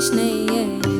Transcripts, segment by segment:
Krishna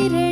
ಕಿರೇ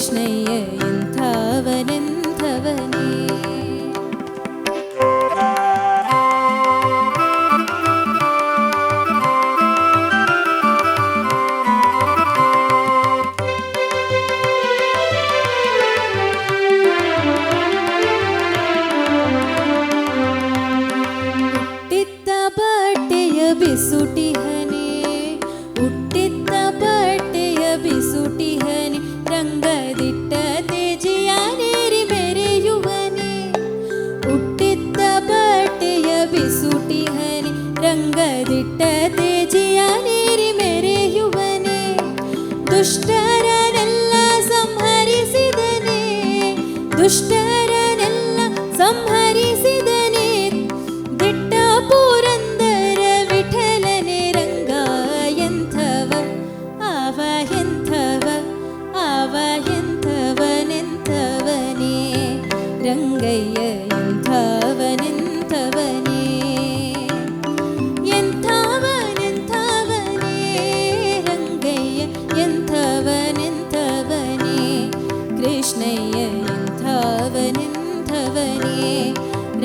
Krishnaiah ಎಂಥವನೆಂದು ದುಷ್ಟರನೆಲ್ಲ ಸಂಹರಿಸಿದನೆ. ದುಷ್ಟರನೆಲ್ಲ ಸಂಹರಿ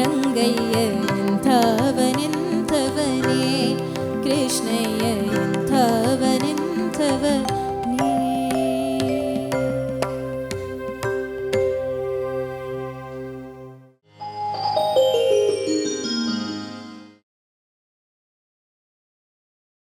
Rangayya ಇಂಥವನೆಲ್ಲ